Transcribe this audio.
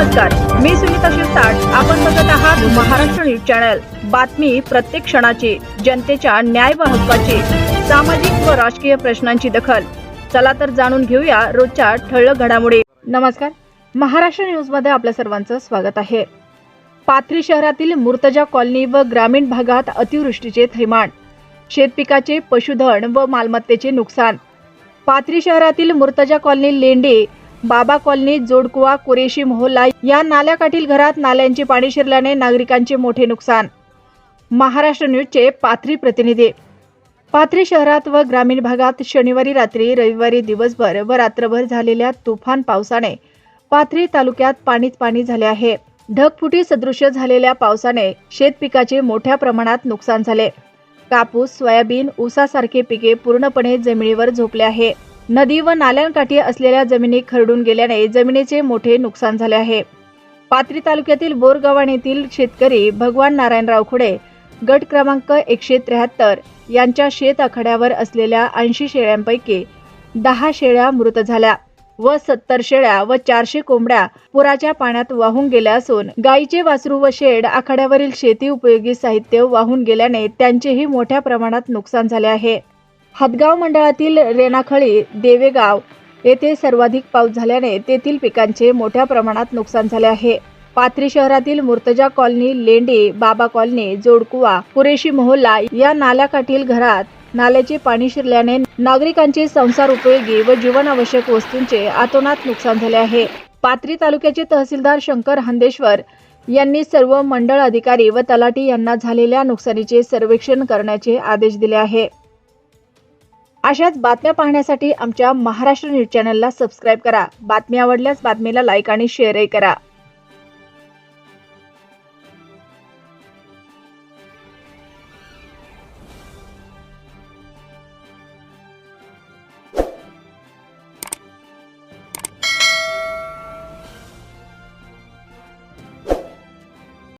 नमस्कार मी सुनीता शिरसाट. आपण बघत आहात महाराष्ट्र न्यूज चॅनल. बातमी प्रत्येक क्षणाची जनतेच्या न्याय व हक्काची सामाजिक व राजकीय प्रश्नांची दखल. चला तर जाणून घेऊया रोजच्या ठळक घडामोडी. नमस्कार महाराष्ट्र न्यूजमध्ये आपल्या सर्वांचं स्वागत आहे. पाथरी शहरातील मूर्तजा कॉलनी व ग्रामीण भागात अतिवृष्टीचे थैमान. शेतपिकाचे पशुधन व मालमत्तेचे नुकसान. पाथरी शहरातील मूर्तजा कॉलनी लेंडे बाबा कॉलनी जोडकुवा कुरेशी मोहल्ला या नाल्याकाठील घरात नाल्यांचे पाणी शिरल्याने नागरिकांचे मोठे नुकसान. महाराष्ट्र न्यूजचे पाथरी प्रतिनिधी. पाथरी शहरात व ग्रामीण भागात शनिवारी रात्री रविवारी दिवसभर व रात्रभर झालेल्या तुफान पावसाने पाथरी तालुक्यात पाणीच पाणी झाले आहे. ढगफुटी सदृश्य झालेल्या पावसाने शेतपिकाचे मोठ्या प्रमाणात नुकसान झाले. कापूस सोयाबीन ऊसासारखे पिके पूर्णपणे जमिनीवर झोपले आहे. नदी व नाल्यांकाठी असलेल्या जमिनी खरडून गेल्याने जमिनीचे मोठे नुकसान झाले आहे. पाथरी तालुक्यातील बोरगव्हाण येथील शेतकरी भगवान नारायणराव खुडे गट क्रमांक एकशे त्र्याहत्तर यांच्या शेत आखाड्यावर असलेल्या ऐंशी शेळ्यांपैकी दहा शेळ्या मृत झाल्या व सत्तर शेळ्या व चारशे कोंबड्या पुराच्या पाण्यात वाहून गेल्या असून गायीचे वासरू व शेड आखाड्यावरील शेती उपयोगी साहित्य वाहून गेल्याने त्यांचेही मोठ्या प्रमाणात नुकसान झाले आहे. हदगाव मंडळातील रेणाखळी देवेगाव येथे सर्वाधिक पाऊस झाल्याने तेथील पिकांचे मोठ्या प्रमाणात नुकसान झाले आहे. पाथरी शहरातील मुर्तजा कॉलनी लेंडी बाबा कॉलनी जोडकुवा कुरेशी मोहल्ला या नाल्याकाठील घरात नाल्याचे पाणी शिरल्याने नागरिकांचे संसार उपयोगी व जीवनावश्यक वस्तूंचे आतोनात नुकसान झाले आहे. पाथरी तालुक्याचे तहसीलदार शंकर हंदेश्वर यांनी सर्व मंडळ अधिकारी व तलाठी यांना झालेल्या नुकसानीचे सर्वेक्षण करण्याचे आदेश दिले आहे. अशाच बातम्या पाहण्यासाठी आमच्या महाराष्ट्र न्यूज चॅनलला सबस्क्राईब करा. बातमी आवडल्यास बातमीला लाईक आणि शेअरही करा.